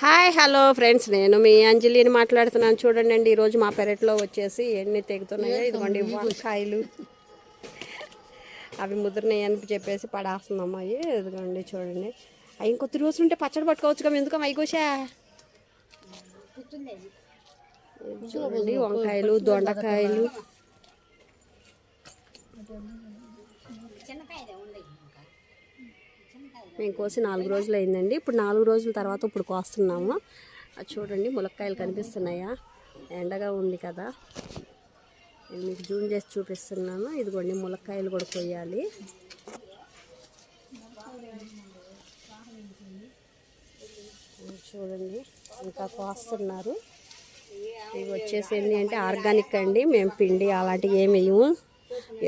Hi hello friends. నేను మీ అంజలిని మాట్లాడుతున్నాను. చూడండి అండి ఈరోజు మా పెరట్లో వచ్చేసి ఎన్ని తెగుతున్నాయో. ఇదిగోండి వంకాయలు అవి ముదిరినాయి అని చెప్పేసి పడేస్తుంది అమ్మాయి ఇదిగోండి చూడండి. అవి ఇంకొద్ది రోజులు ఉంటే పచ్చడి పట్టుకోవచ్చు కదా ఎందుకు అవి కోసా చూడండి వంకాయలు దొండకాయలు. మేము కోసి నాలుగు రోజులు అయిందండి. ఇప్పుడు నాలుగు రోజుల తర్వాత ఇప్పుడు కోస్తున్నాము. అది చూడండి ములక్కాయలు కనిపిస్తున్నాయా? ఎండగా ఉంది కదా. నేను మీకు జూమ్ చేసి చూపిస్తున్నాను. ఇదిగోండి ములక్కాయలు కూడా కొయ్యాలి. చూడండి ఇంకా కోస్తున్నారు. ఇవి వచ్చేసి ఏంటి అంటే ఆర్గానిక్ అండి. మేము పిండి అలాంటివి ఏమి వేయము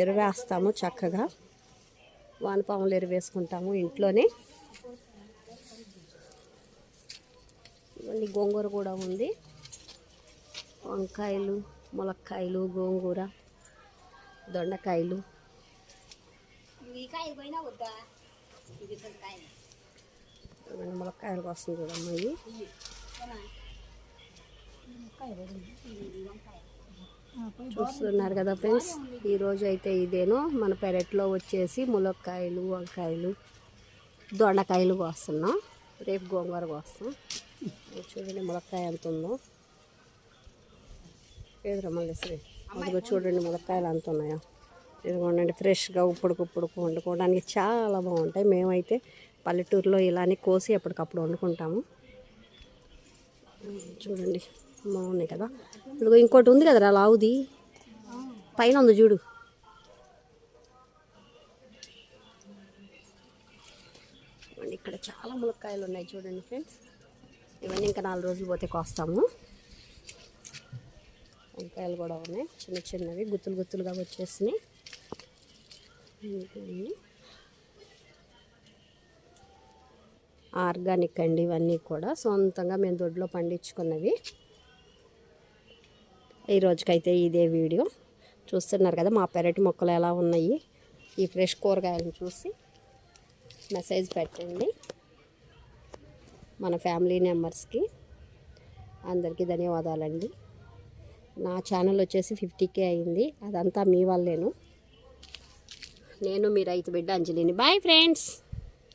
ఎరువేస్తాము చక్కగా. వానపాములు ఎరువేసుకుంటాము ఇంట్లోనే. ఇవన్నీ గోంగూర కూడా ఉంది. వంకాయలు ములక్కాయలు గోంగూర దొండకాయలు. ములక్కాయలు కోసం చూడమ్మా ఇవి. చూస్తున్నారు కదా ఫ్రెండ్స్ ఈరోజు అయితే ఇదేను. మన పెరట్లో వచ్చేసి ములక్కాయలు వంకాయలు దొండకాయలు కోస్తున్నాం. రేపు గోంగూర కోస్తాం. చూడండి ములక్కాయ ఎంత ఉందో. ఎదురు మళ్ళీ అదిగో చూడండి ములక్కాయలు ఎంత ఉన్నాయో. ఇదిగోండి ఫ్రెష్గా ఉప్పుడుకుప్పుడు వండుకోవడానికి చాలా బాగుంటాయి. మేమైతే పల్లెటూరులో ఇలానే కోసి ఎప్పటికప్పుడు వండుకుంటాము. చూడండి. బాగున్నాయి కదా. ఇదిగో ఇంకోటి ఉంది కదరా లావుది. పైన ఉంది చూడు. ఇక్కడ చాలా ములక్కాయలు ఉన్నాయి చూడండి ఫ్రెండ్స్. ఇవన్నీ ఇంకా నాలుగు రోజులు పోతే కోస్తాము. వంకాయలు కూడా ఉన్నాయి చిన్న చిన్నవి గుత్తులు గుత్తులుగా వచ్చేసినాయి. ఆర్గానిక్ అండి ఇవన్నీ కూడా. సొంతంగా మేము దొడ్లో పండించుకున్నవి. ఈ రోజుకైతే ఇదే వీడియో. చూస్తున్నారు కదా మా పెరటి మొక్కలు ఎలా ఉన్నాయి? ఈ ఫ్రెష్ కూరగాయలను చూసి మెసేజ్ పెట్టండి. మన ఫ్యామిలీ మెంబర్స్కి అందరికీ ధన్యవాదాలండి. నా ఛానల్ వచ్చేసి ఫిఫ్టీకే అయింది. అదంతా మీ వల్లేను. నేను మీ రైతు బిడ్డ అంజలిని. Bye friends!